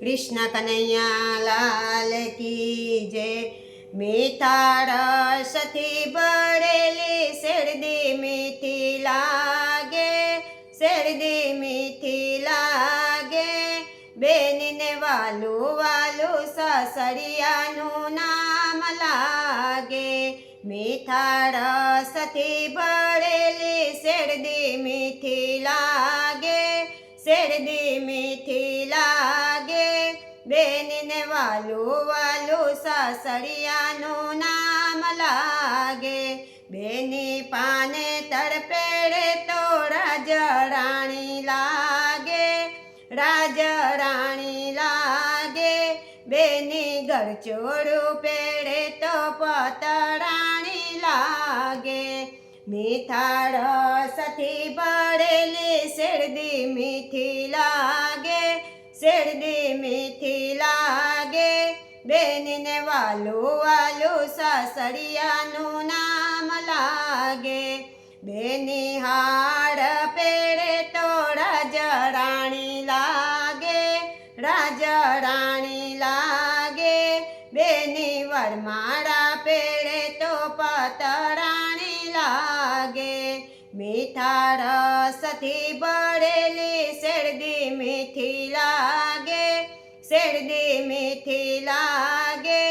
કૃષ્ણ કનૈયા લાલ કી જય. મીઠા રસથી ભરેલી શેરડી મીઠી લાગે, શેરડી મીઠી લાગે. બેનને વાલું વાલું સસરિયાનું નામ લાગે. મીઠા રસથી ભરેલી શેરડી મીઠી લાગે શેરડી મીઠી લાગે, બેનને વાલું વાલું સાસરિયાનું નામ લાગે. બેની પાને તરપેડે તો રાજરાણી લાગે રાજરાણી લાગે. બેની ગરચોડું પેડે તો પતરાણી લાગે. મીઠા રસથી ભરેલી શેરડી મીઠી લાગે, શેરડી મીઠી લાગે. બેનને વાલું વાલું સાસરિયાનું નામ લાગે. બેની હાડ પેડે તો રાજરાણી લાગે રાજરાણી લાગે. બેની વરમાળા મીઠા રસથી ભરેલી શેરડી મીઠી લાગે, શેરડી મીઠી લાગે.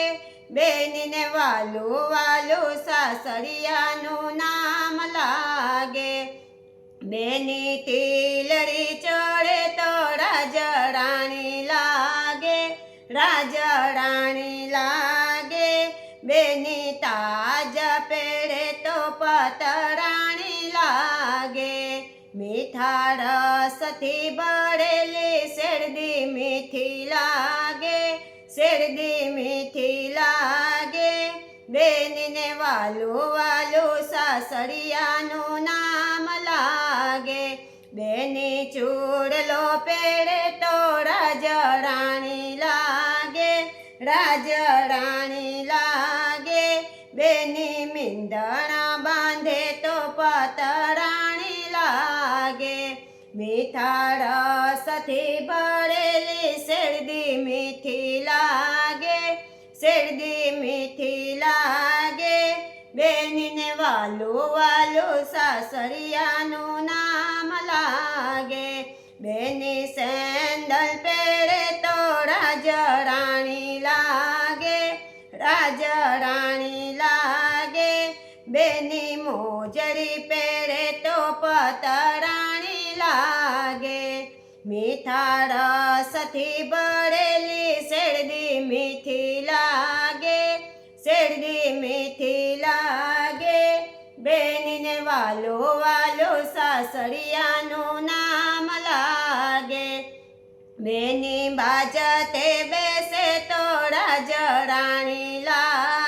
બેનને વાલું વાલું સાસરિયાનું નામ લાગે. બેની ટીલડી ચડે તો રાજરાણી લાગે રાજરાણી લાગે. બેની મીઠા રસથી ભરેલી શેરડી મીઠી લાગે, શેરડી મીઠી લાગે. બેનને વાલું વાલું સાસરિયાનું નામ લાગે. બેની ચૂડલો પેડે તો રાજરાણી લાગે રાજરાણી લાગે. બેની મીંદણા બાંધે તો પતરાણી લાગે મીઠા રસથી ભરેલી શેરડી મીઠી લાગે શેરડી મીઠી લાગે. બેનીને વાલું વાલું સાસરિયાનું નામ લાગે. બેની સેન્ડલ પહેરે તો રાજરાણી લાગે. રાજરાણી લાગે બેની મોજરી પહેરે તો પતરાણી લાગે. મીઠા રસથી ભરેલી શેરડી મીઠી લાગે, શેરડી મીઠી લાગે. બેનીને વાલો વાલો સાસરિયાનું નામ લાગે. બેની બાજતે બેસે તો રાજરાણી લાગે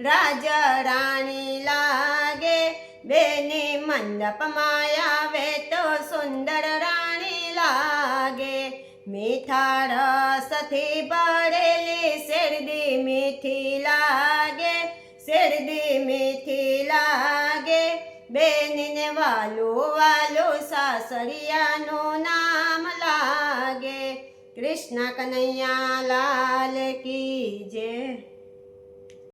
રાજરાણી લાગે, બેની મંડપમાં આવે તો સુંદર રાણી લાગે. મીઠા રસથી ભરેલી શેરડી મીઠી લાગે, શેરડી મીઠી લાગે. બેનીને વાલું વાલું સાસરિયાનું નામ લાગે. કૃષ્ણ કનૈયા લાલ કી જય.